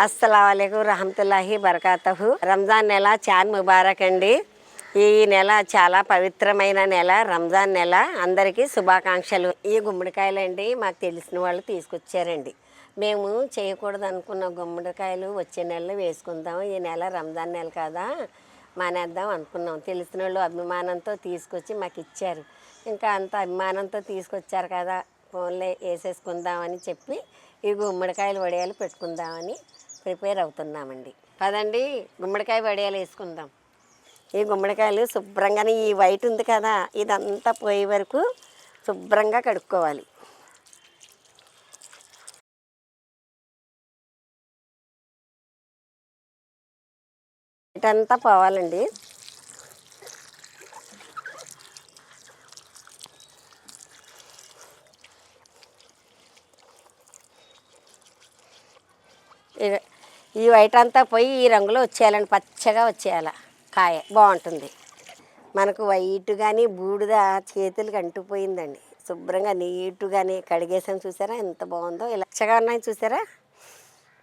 అస్సలం రహమతుల్లాహి బరకాతహు. రంజాన్ నెల చాన్ ముబారక్ అండి ఈ నెల చాలా పవిత్రమైన నెల రంజాన్ నెల. అందరికీ శుభాకాంక్షలు. ఈ గుమ్మడికాయలండి మాకు తెలిసిన వాళ్ళు తీసుకొచ్చారండి. మేము చేయకూడదు అనుకున్న గుమ్మడికాయలు వచ్చే నెలలో వేసుకుందాం. ఈ నెల రంజాన్ నెల కదా మానేద్దాం అనుకున్నాం. తెలిసిన వాళ్ళు అభిమానంతో తీసుకొచ్చి మాకు ఇచ్చారు. ఇంకా అంత అభిమానంతో తీసుకొచ్చారు కదా ఫోన్లే వేసేసుకుందామని చెప్పి ఈ గుమ్మడికాయలు వడియాలు పెట్టుకుందామని ప్రిపేర్ అవుతున్నామండి. పదండి గుమ్మడికాయ వడియాలు వేసుకుందాం. ఈ గుమ్మడికాయలు శుభ్రంగానే ఈ వైట్ ఉంది కదా ఇదంతా పోయే వరకు శుభ్రంగా కడుక్కోవాలి. ఇటంతా పోవాలండి. ఈ వైట్ అంతా పోయి ఈ రంగులో వచ్చేయాలండి. పచ్చగా వచ్చేయాల కాయ. బాగుంటుంది. మనకు వైట్ కానీ బూడిద చేతులకు అంటుపోయిందండి శుభ్రంగా నీటుగానే కడిగేసాం చూసారా? ఎంత బాగుందో. ఇలాచ్చగా ఉన్నాయి చూసారా?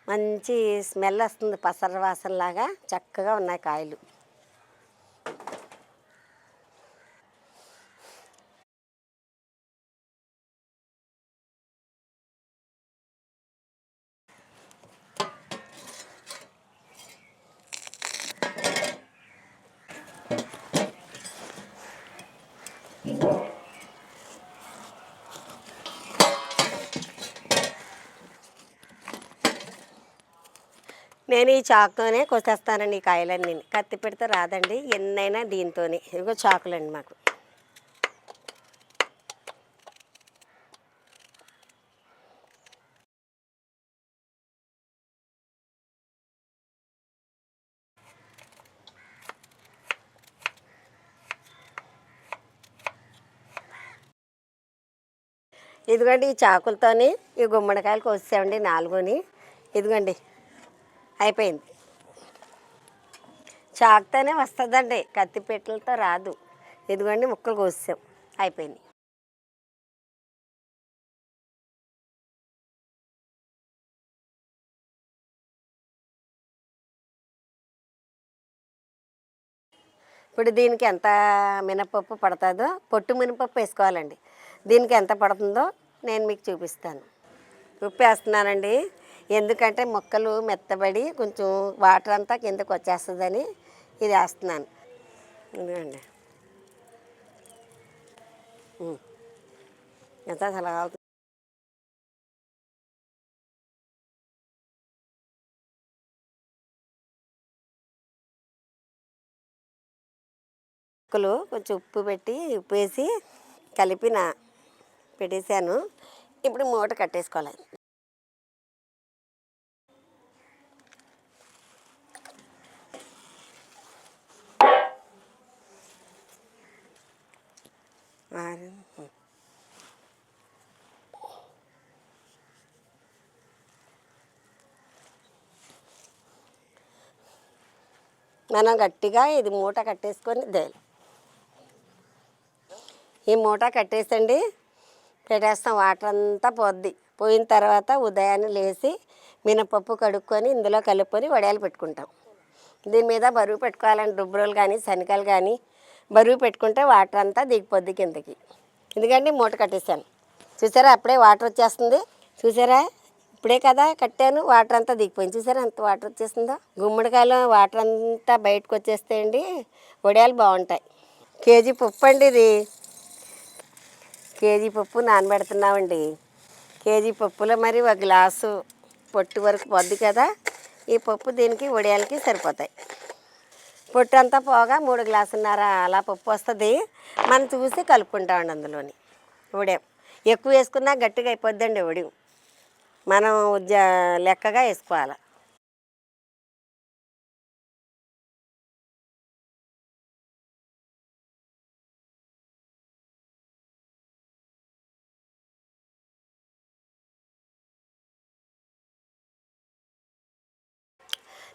మంచి స్మెల్ వస్తుంది. పసర వాసనలాగా చక్కగా ఉన్నాయి కాయలు. నేను ఈ చాకుతోనే కోసేస్తానండి ఈ కాయలన్నీ. కత్తి పెడితే రాదండి ఎన్నైనా దీంతోనే. ఇదిగో చాకులండి మాకు. ఇదిగోండి ఈ చాకులతోని ఈ గుమ్మడికాయలు కోసామండి నాలుగుని. ఇదిగోండి. అయిపోయింది. చాకుతోనే వస్తుందండి. కత్తి పెట్టెలతో రాదు. ఇదిగోండి ముక్కలు కోసాం అయిపోయింది ఇప్పుడు దీనికి ఎంత మినపప్పు పడుతుందో పొట్టు మినపప్పు వేసుకోవాలండి. దీనికి ఎంత పడుతుందో నేను మీకు చూపిస్తాను. ఉప్పు వేస్తున్నానండి ఎందుకంటే మొక్కలు మెత్తబడి కొంచెం వాటర్ అంతా కిందకు వచ్చేస్తుందని ఇది వేస్తున్నాను. ఎందుకండి ఎంత అసలు కావాలి ముక్కలు కొంచెం ఉప్పు పెట్టి ఉప్పు వేసి కలిపిన పెట్టేశాను. ఇప్పుడు మూట కట్టేసుకోవాలి. ఆరు. మనం గట్టిగా ఇది మూట కట్టేసుకొని దేలి ఈ మూట కట్టేసండి. పెట్టేస్తాం. వాటర్ అంతా పోద్ది. పోయిన తర్వాత ఉదయాన్నే లేచి మినపప్పు కడుక్కొని ఇందులో కలుపుకొని వడియాలు పెట్టుకుంటాం. దీని మీద బరువు పెట్టుకోవాలండి. రుబ్బురోలు కానీ శనగలు కానీ బరువు పెట్టుకుంటే వాటర్ అంతా దిగిపోద్ది కిందకి. ఎందుకంటే మూట కట్టేసాను చూసారా? అప్పుడే వాటర్ వచ్చేస్తుంది. చూసారా? ఇప్పుడే కదా కట్టాను. వాటర్ అంతా దిగిపోయింది. చూసారా ఎంత వాటర్ వచ్చేస్తుందో? గుమ్మడికాయలో వాటర్ అంతా బయటకు వచ్చేస్తే అండి వడియాలు బాగుంటాయి. కేజీ పప్పు అండి ఇది. కేజీ పప్పు నానబెడుతున్నామండి. కేజీ పప్పులో మరి ఒక గ్లాసు పొట్టు వరకు పొద్దు కదా. ఈ పప్పు దీనికి వడియాలకి సరిపోతాయి. పొట్టు అంతా పోగా మూడు గ్లాసున్నర అలా పప్పు వస్తుంది. మనం చూసి కలుపుకుంటామండి అందులోని. ఉడేం ఎక్కువ వేసుకున్నా గట్టిగా అయిపోద్దండి ఉడియం. మనం జ లెక్కగా వేసుకోవాలి.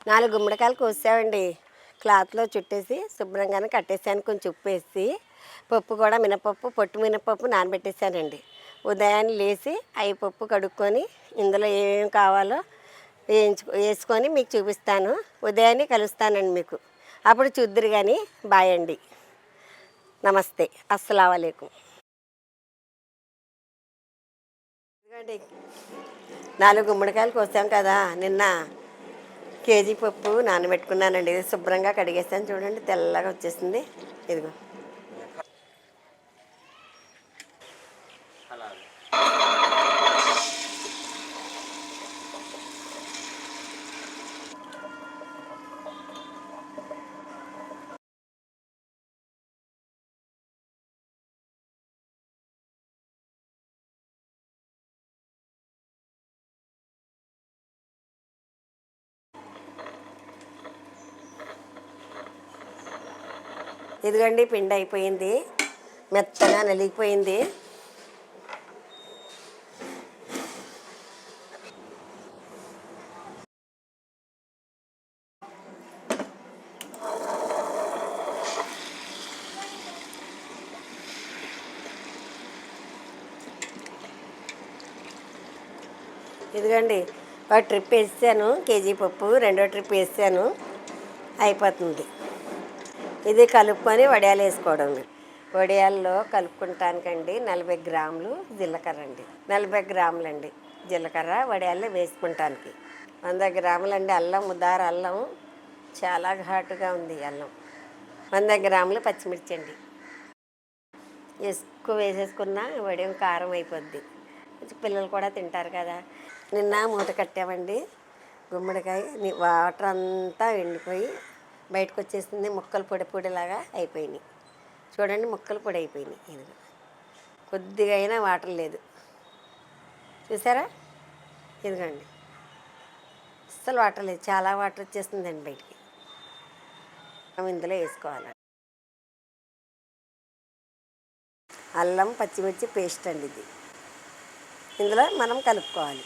నాలుగు గుమ్మడికాయలు కోసామండి క్లాత్లో చుట్టేసి శుభ్రంగానే కట్టేసాను. కొంచెం ఉప్పు వేసి పప్పు కూడా మినపప్పు పొట్టు మినపప్పు నానబెట్టేసానండి. ఉదయాన్నే లేచి అవి పప్పు కడుక్కొని ఇందులో ఏమేమి కావాలో వేయించు వేసుకొని మీకు చూపిస్తాను. ఉదయాన్నే కలుస్తానండి మీకు. అప్పుడు చూద్దరు కానీ బాయ్ అండి. నమస్తే. అస్సలామలైకుం. నాలుగు గుమ్మడికాయలు కోసాం కదా నిన్న. కేజీ పప్పు నానబెట్టుకున్నానండి. ఇది శుభ్రంగా కడిగేసాను. చూడండి తెల్లగా వచ్చేసింది. ఇదిగో. ఇదిగోండి పిండి అయిపోయింది. మెత్తగా నలిగిపోయింది. ఇదిగోండి ఒక ట్రిప్ వేసాను కేజీ పప్పు రెండో ట్రిప్ వేసాను. అయిపోతుంది. ఇది కలుపుకొని వడియాలు వేసుకోవడం వడియాల్లో కలుపుకుంటానికండి నలభై గ్రాములు జీలకర్ర అండి. నలభై గ్రాములండి జీలకర్ర వడియాల్లో వేసుకుంటానికి. వంద గ్రాములండి అల్లం ముదార అల్లం చాలా ఘాటుగా ఉంది అల్లం. వంద గ్రాములు పచ్చిమిర్చి అండి. ఎక్కువ వేసేసుకున్న వడియం కారం అయిపోద్ది. పిల్లలు కూడా తింటారు కదా. నిన్న మూట కట్టామండి. గుమ్మడికాయ వాటర్ అంతా ఎండిపోయి బయటకు వచ్చేసింది ముక్కలు పొడి పొడిలాగా అయిపోయినాయి. చూడండి ముక్కలు పొడి అయిపోయినాయి. ఇదిగో. కొద్దిగా అయినా వాటర్ లేదు. చూసారా? ఇదిగోండి. అస్సలు వాటర్ లేదు. చాలా వాటర్ వచ్చేస్తుందండి బయటికి. మనం ఇందులో వేసుకోవాలి అల్లం పచ్చిమిర్చి పేస్ట్ అండి ఇది. ఇందులో మనం కలుపుకోవాలి.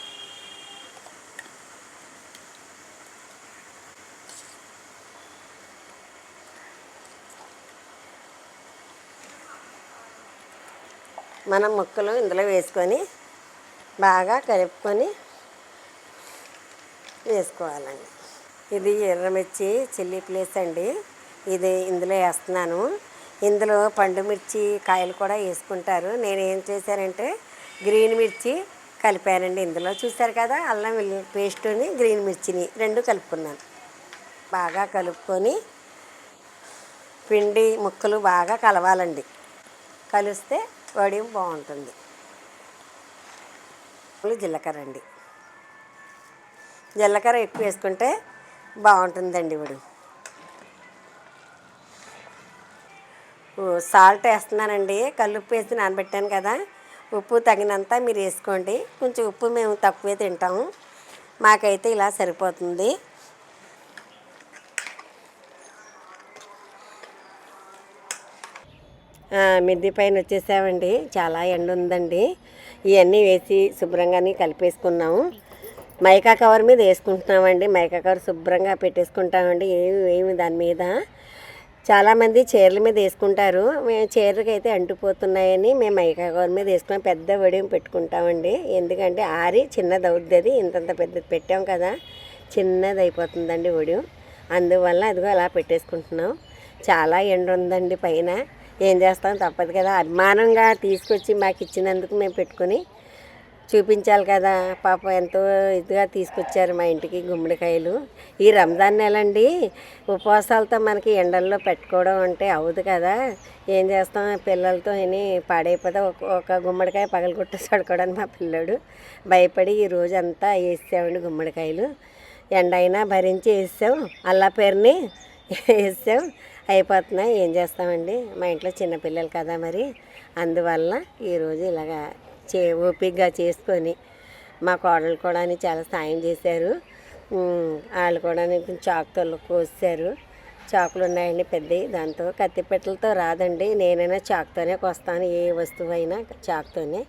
మనం ముక్కలు ఇందులో వేసుకొని బాగా కలుపుకొని వేసుకోవాలండి. ఇది ఎర్రమిర్చి చిల్లీ ప్లేస్ అండి. ఇది ఇందులో వేస్తున్నాను. ఇందులో పండు మిర్చి కాయలు కూడా వేసుకుంటారు. నేను ఏం చేశానంటే గ్రీన్ మిర్చి కలిపానండి. ఇందులో చూశారు కదా అల్లం పేస్టుని గ్రీన్ మిర్చిని రెండు కలుపుకున్నాను. బాగా కలుపుకొని పిండి ముక్కలు బాగా కలవాలండి. కలిస్తే వడియం బాగుంటుంది. జీలకర్ర అండి. జీలకర్ర ఎక్కువ వేసుకుంటే బాగుంటుందండి ఇప్పుడు సాల్ట్ వేస్తున్నానండి. కల్లుప్పు వేసి నానబెట్టాను కదా. ఉప్పు తగినంత మీరు వేసుకోండి. కొంచెం ఉప్పు మేము తక్కువే తింటాము. మాకైతే ఇలా సరిపోతుంది. మిద్ది పైన వచ్చేసామండి. చాలా ఎండ ఉందండి. ఇవన్నీ వేసి శుభ్రంగానే కలిపేసుకున్నాము. మైకా కవర్ మీద వేసుకుంటున్నామండి. మైకా కవర్ శుభ్రంగా పెట్టేసుకుంటామండి. ఏమి ఏమి దాని మీద. చాలామంది చీరల మీద వేసుకుంటారు. మేము చీరకి అయితే అంటుపోతున్నాయని మేము మైకా కవర్ మీద వేసుకున్నాం. పెద్ద వడియం పెట్టుకుంటామండి. ఎందుకంటే ఆరి చిన్నది అవుద్ది అది ఇంతంత పెద్దది పెట్టాం కదా. చిన్నది అయిపోతుందండి వడియం. అందువల్ల అదిగో అలా పెట్టేసుకుంటున్నాం. చాలా ఎండ ఉందండి పైన. ఏం చేస్తాం తప్పదు కదా. అభిమానంగా తీసుకొచ్చి మాకు ఇచ్చినందుకు మేము పెట్టుకొని చూపించాలి కదా. పాప ఎంతో ఇదిగా తీసుకొచ్చారు మా ఇంటికి గుమ్మడికాయలు. ఈ రంజాన్ నెల అండి ఉపవాసాలతో మనకి ఎండల్లో పెట్టుకోవడం అంటే అవ్వదు కదా. ఏం చేస్తాం? పిల్లలతో అని పాడైపోతే ఒక ఒక గుమ్మడికాయ పగలగొట్టి పడుకోవడానికి మా పిల్లోడు భయపడి ఈ రోజు అంతా వేసామండి గుమ్మడికాయలు. ఎండ అయినా భరించి వేసాం. అల్లా పేరుని వేసాం. అయిపోతున్నాయి ఏం చేస్తామండి? మా ఇంట్లో చిన్నపిల్లలు కదా మరి. అందువల్ల ఈరోజు ఇలాగా చే ఓపికగా చేసుకొని మా కోడలు కూడా చాలా సాయం చేశారు. వాళ్ళు కూడా చాకులు చాకుతో కోసారు చాకులు ఉన్నాయండి పెద్దవి. దాంతో కత్తిపెట్టలతో రాదండి. నేనైనా చాకుతోనే కోస్తాను. ఏ వస్తువు అయినా చాకుతోనే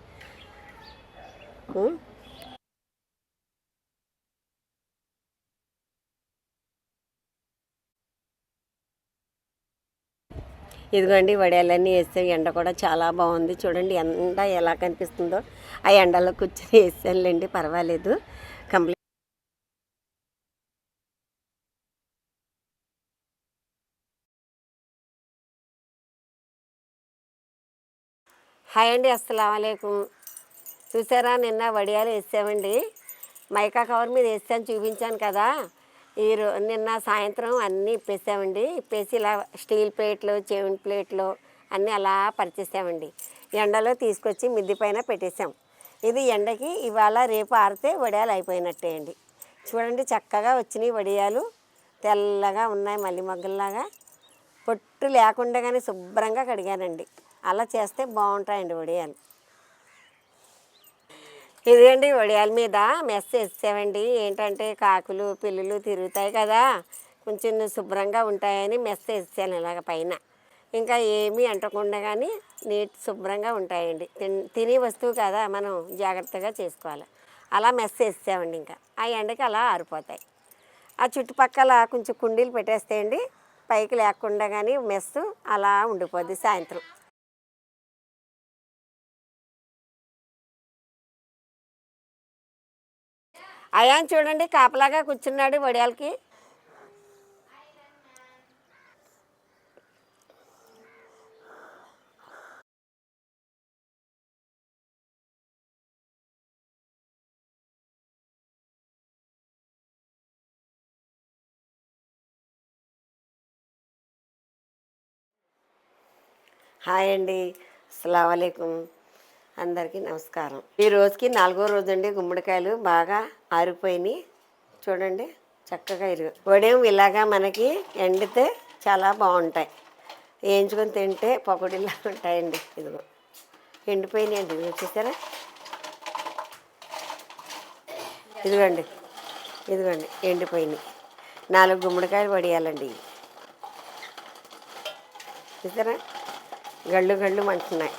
ఇదిగోండి వడియాలన్నీ వేస్తే ఎండ కూడా చాలా బాగుంది. చూడండి ఎండ ఎలా కనిపిస్తుందో. ఆ ఎండలో కూర్చొని వేసానులేండి పర్వాలేదు. కంప్లీట్ హాయ్ అండి అస్సలం చూసారా నిన్న వడియాలు వేసామండి. మైకా కవర్ మీద వేసాను చూపించాను కదా. ఈ నిన్న సాయంత్రం అన్నీ ఇప్పేసామండి. ఇప్పేసి ఇలా స్టీల్ ప్లేట్లు చెవిన్ ప్లేట్లు అన్నీ అలా పరిచేసామండి. ఎండలో తీసుకొచ్చి మిద్ది పైన పెట్టేసాం. ఇది ఎండకి ఇవాళ రేపు ఆరితే వడియాలు అయిపోయినట్టే అండి. చూడండి చక్కగా వచ్చినాయి వడియాలు. తెల్లగా ఉన్నాయి మళ్ళీ మగ్గుల్లాగా. పొట్టు లేకుండా కానీ శుభ్రంగా కడిగానండి. అలా చేస్తే బాగుంటాయండి వడియాలు. ఇదిగండి వడియాల మీద మెస్ వేసామండి ఏంటంటే కాకులు పిల్లులు తిరుగుతాయి కదా. కొంచెం శుభ్రంగా ఉంటాయని మెస్ వేసాను ఇలాగ పైన. ఇంకా ఏమీ అంటకుండా కానీ నీట్ శుభ్రంగా ఉంటాయండి. తినే వస్తువు కదా మనం జాగ్రత్తగా చేసుకోవాలి. అలా మెస్ వేసామండి ఇంకా. ఆ ఎండకి అలా ఆరిపోతాయి. ఆ చుట్టుపక్కల కొంచెం కుండీలు పెట్టేస్తే అండి పైకి లేకుండా కానీ మెస్ అలా ఉండిపోద్ది సాయంత్రం. అయాన్ చూడండి కాపలాగా కూర్చున్నాడు వడియాలకి. హాయ్ అండి. అస్సలం అందరికీ నమస్కారం. ఈ రోజుకి నాలుగో రోజు అండి గుమ్మడికాయలు బాగా ఆరిపోయినాయి. చూడండి చక్కగా ఇరుగు. ఉదయం ఇలాగా మనకి ఎండితే చాలా బాగుంటాయి. వేయించుకొని తింటే పకోడీలా ఉంటాయండి. ఇదిగో. ఎండిపోయినాయి అండి. ఇదిగో చూసారా? ఇదిగోండి. ఇదిగోండి. ఎండిపోయినాయి. నాలుగు గుమ్మడికాయలు పడేయాలండి చూసారా? గళ్ళు గళ్ళు మంటున్నాయి.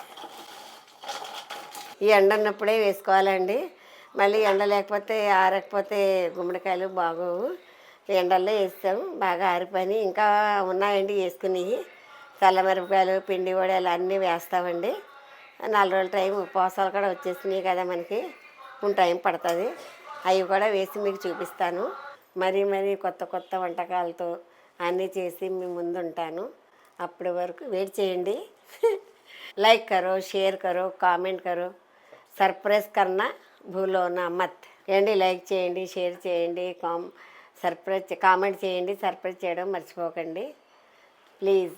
ఈ ఎండ ఉన్నప్పుడే వేసుకోవాలండి. మళ్ళీ ఎండ లేకపోతే ఆరకపోతే గుమ్మడికాయలు బాగోవు. ఎండల్లో వేస్తాము బాగా ఆరిపోయి ఇంకా ఉన్నాయండి వేసుకునేవి. తెల్లమిరపకాయలు పిండి వడలు అన్నీ వేస్తామండి. నాలుగు రోజుల టైం ఉపవాసాలు కూడా వచ్చేసినాయి కదా మనకి. కొంచెం టైం పడుతుంది. అవి కూడా వేసి మీకు చూపిస్తాను. మరీ మరీ కొత్త కొత్త వంటకాలతో అన్నీ చేసి మీ ముందుంటాను అప్పటి వరకు వెయిట్ చేయండి. లైక్ కరో షేర్ కరో కామెంట్ కరో. సర్ప్రైజ్ కన్నా భూలోన మత్. ఏండి లైక్ చేయండి షేర్ చేయండి కామ్ సర్ప్రైజ్ కామెంట్ చేయండి సర్ప్రైజ్ చేయడం మర్చిపోకండి. ప్లీజ్.